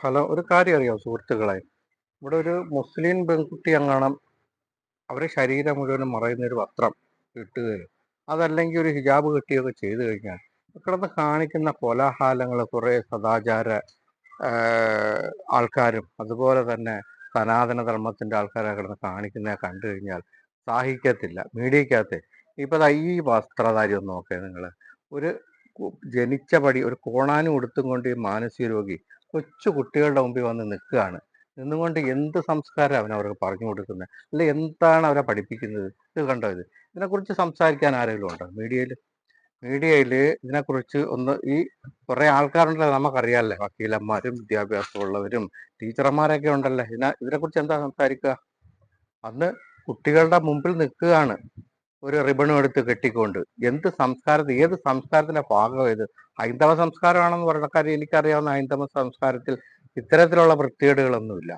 Hello ഒരു കാര്യം അറിയാം സുഹൃത്തുക്കളെ? ഇവിടെ ഒരു മുസ്ലിം പെൺകുട്ടി അങ്ങാണം അവരെ ശരീരം മുഴുവനും മറയുന്ന ഒരു വസ്ത്രം കിട്ടുകയും അതല്ലെങ്കിൽ ഒരു ഹിജാബ് കെട്ടിയൊക്കെ ചെയ്തു കഴിഞ്ഞാൽ കിടന്ന് കാണിക്കുന്ന കോലാഹലങ്ങൾ കുറേ സദാചാര ആൾക്കാരും അതുപോലെ തന്നെ സനാതന ധർമ്മത്തിന്റെ ആൾക്കാരെ കിടന്ന് കാണിക്കുന്ന കണ്ടു കഴിഞ്ഞാൽ സാഹിക്കത്തില്ല മീഡിയക്കകത്ത്. ഇപ്പോൾ ഈ വസ്ത്രധാരി ഒന്ന് നോക്കേ നിങ്ങൾ ഒരു ജനിച്ച പടി ഒരു കോണാനും ഉടുത്തും കൊണ്ട് ഈ മാനസിക രോഗി കൊച്ചു കുട്ടികളുടെ മുമ്പിൽ വന്ന് നിൽക്കുകയാണ്. നിന്നുകൊണ്ട് എന്ത് സംസ്കാരം അവൻ അവർക്ക് പറഞ്ഞു കൊടുക്കുന്നത്? അല്ലെ എന്താണ് അവരെ പഠിപ്പിക്കുന്നത്? ഇത് കണ്ടോ ഇത്? ഇതിനെക്കുറിച്ച് സംസാരിക്കാൻ ആരെങ്കിലും ഉണ്ടോ? മീഡിയയിൽ? മീഡിയയിൽ ഇതിനെക്കുറിച്ച് ഒന്ന് ഈ കുറേ ആൾക്കാരുണ്ടല്ലോ നമുക്കറിയാമല്ലേ? വക്കീലന്മാരും വിദ്യാഭ്യാസമുള്ളവരും ടീച്ചർമാരൊക്കെ ഉണ്ടല്ലേ? ഇതിനെ ഇതിനെക്കുറിച്ച് എന്താ സംസാരിക്കുക? അന്ന് കുട്ടികളുടെ മുമ്പിൽ നിൽക്കുകയാണ്. ഒരു റിബണും എടുത്ത് കെട്ടിക്കൊണ്ട് എന്ത് സംസ്കാരത്തിൽ ഏത് സംസ്കാരത്തിന്റെ ഭാഗം ഏത് ഹൈന്ദവ സംസ്കാരമാണെന്ന് പറഞ്ഞ കാര്യം എനിക്കറിയാവുന്ന ഹൈന്ദവ സംസ്കാരത്തിൽ ഇത്തരത്തിലുള്ള വൃത്തികേടുകളൊന്നുമില്ല.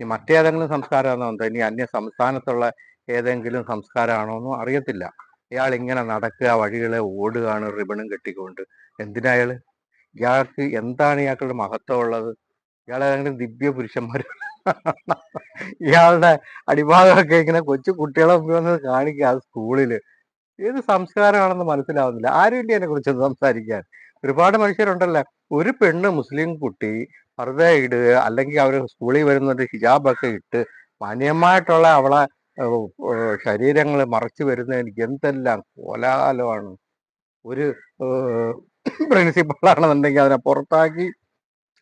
ഇനി മറ്റേതെങ്കിലും സംസ്കാരമാണോ എന്തോ? ഇനി അന്യ സംസ്ഥാനത്തുള്ള ഏതെങ്കിലും സംസ്കാരമാണോ എന്നും അറിയത്തില്ല. ഇയാൾ ഇങ്ങനെ നടക്കുക വഴികളെ ഓടുകയാണ് റിബണും കെട്ടിക്കൊണ്ട്. എന്തിനായാൾ ഇയാൾക്ക് എന്താണ് ഇയാൾക്കുള്ള മഹത്വം ഉള്ളത് ഇയാൾ ഏതെങ്കിലും ദിവ്യ പുരുഷന്മാർ ഇയാളുടെ അടിഭാഗമൊക്കെ ഇങ്ങനെ കൊച്ചു കുട്ടികളെ വന്ന് കാണിക്കുക സ്കൂളിൽ. ഏത് സംസ്കാരമാണെന്ന് മനസ്സിലാവുന്നില്ല. ആരും ഇല്ല അതിനെ കുറിച്ച് സംസാരിക്കാൻ. ഒരുപാട് മനുഷ്യരുണ്ടല്ലോ. ഒരു പെണ്ണ് മുസ്ലിം കുട്ടി വെറുതെ ഇടുക അല്ലെങ്കിൽ അവർ സ്കൂളിൽ വരുന്നൊരു ഹിജാബൊക്കെ ഇട്ട് മാന്യമായിട്ടുള്ള അവളെ ശരീരങ്ങൾ മറച്ചു വരുന്നതിന് എന്തെല്ലാം കോലാഹലമാണ്. ഒരു പ്രിൻസിപ്പളാണെന്നുണ്ടെങ്കിൽ അതിനെ പുറത്താക്കി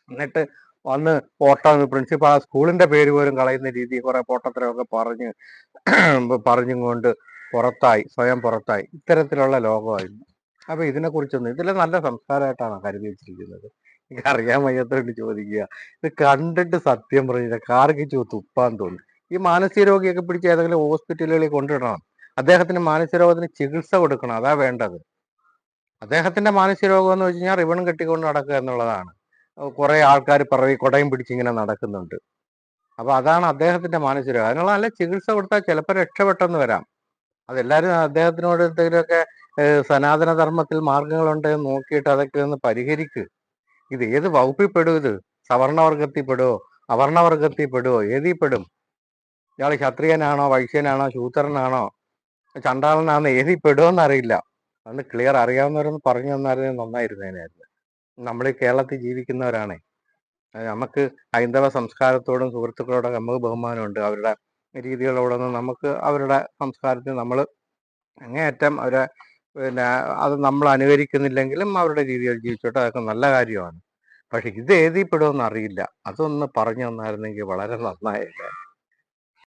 എന്നിട്ട് വന്ന് ഫോട്ടോ പ്രിൻസിപ്പൾ ആ സ്കൂളിന്റെ പേര് പോലും കളയുന്ന രീതി കുറെ പോട്ടത്തിലൊക്കെ പറഞ്ഞ് പറഞ്ഞും കൊണ്ട് പുറത്തായി സ്വയം പുറത്തായി. ഇത്തരത്തിലുള്ള ലോകമായിരുന്നു. അപ്പൊ ഇതിനെക്കുറിച്ചൊന്നും ഇതിലെ നല്ല സംസ്കാരമായിട്ടാണ് കരുതി വെച്ചിരിക്കുന്നത് എനിക്ക് അറിയാൻ വയ്യാത്തോണ്ട് ചോദിക്കുക. ഇത് കണ്ടിട്ട് സത്യം പറഞ്ഞില്ല കാർഗിച്ചു തുപ്പാൻ തോന്നി. ഈ മാനസിക രോഗിയൊക്കെ പിടിച്ച് ഏതെങ്കിലും ഹോസ്പിറ്റലുകളിൽ കൊണ്ടുവിടണം. അദ്ദേഹത്തിന് മാനസിക രോഗത്തിന് ചികിത്സ കൊടുക്കണം. അതാ വേണ്ടത്. അദ്ദേഹത്തിന്റെ മാനസിക രോഗം എന്ന് വെച്ച് കഴിഞ്ഞാൽ റിബണും കെട്ടിക്കൊണ്ട് നടക്കുക എന്നുള്ളതാണ്. കുറെ ആൾക്കാർ പറയും കുടയും പിടിച്ചിങ്ങനെ നടക്കുന്നുണ്ട്. അപ്പൊ അതാണ് അദ്ദേഹത്തിന്റെ മാനസിക അതിനുള്ള നല്ല ചികിത്സ കൊടുത്താൽ ചിലപ്പോൾ രക്ഷപ്പെട്ടെന്ന് വരാം. അതെല്ലാവരും അദ്ദേഹത്തിനോട് എന്തെങ്കിലുമൊക്കെ സനാതന ധർമ്മത്തിൽ മാർഗങ്ങളുണ്ടെന്ന് നോക്കിയിട്ട് അതൊക്കെ ഒന്ന് പരിഹരിക്ക്. ഇത് ഏത് വകുപ്പിൽ പെടും ഇത്? സവർണവർഗത്തിൽ പെടുമോ അവർണവർഗത്തിൽ പെടുമോ ഏതിൽ പെടും? ഇയാൾ ക്ഷത്രിയനാണോ? വൈശ്യനാണോ? ശൂത്രനാണോ ചണ്ടാളനാണോ ഏതിൽ പെടുമോ അറിയില്ല അന്ന് ക്ലിയർ അറിയാവുന്നവരൊന്ന് പറഞ്ഞു തന്നാലേ നന്നായിരുന്നേനായിരുന്നു. നമ്മൾ കേരളത്തിൽ ജീവിക്കുന്നവരാണേ. നമുക്ക് ഹൈന്ദവ സംസ്കാരത്തോടും സുഹൃത്തുക്കളോടൊക്കെ നമുക്ക് ബഹുമാനമുണ്ട്. അവരുടെ രീതികളോടൊന്നും നമുക്ക് അവരുടെ സംസ്കാരത്തിൽ നമ്മൾ അങ്ങേയറ്റം അവരെ പിന്നെ അത് നമ്മൾ അനുകരിക്കുന്നില്ലെങ്കിലും അവരുടെ രീതിയിൽ ജീവിച്ചോട്ടെ അതൊക്കെ നല്ല കാര്യമാണ്. പക്ഷെ ഇത് എഴുതിപ്പെടുമെന്ന് അറിയില്ല. അതൊന്ന് പറഞ്ഞു തന്നായിരുന്നെങ്കിൽ വളരെ നന്നായില്ലേ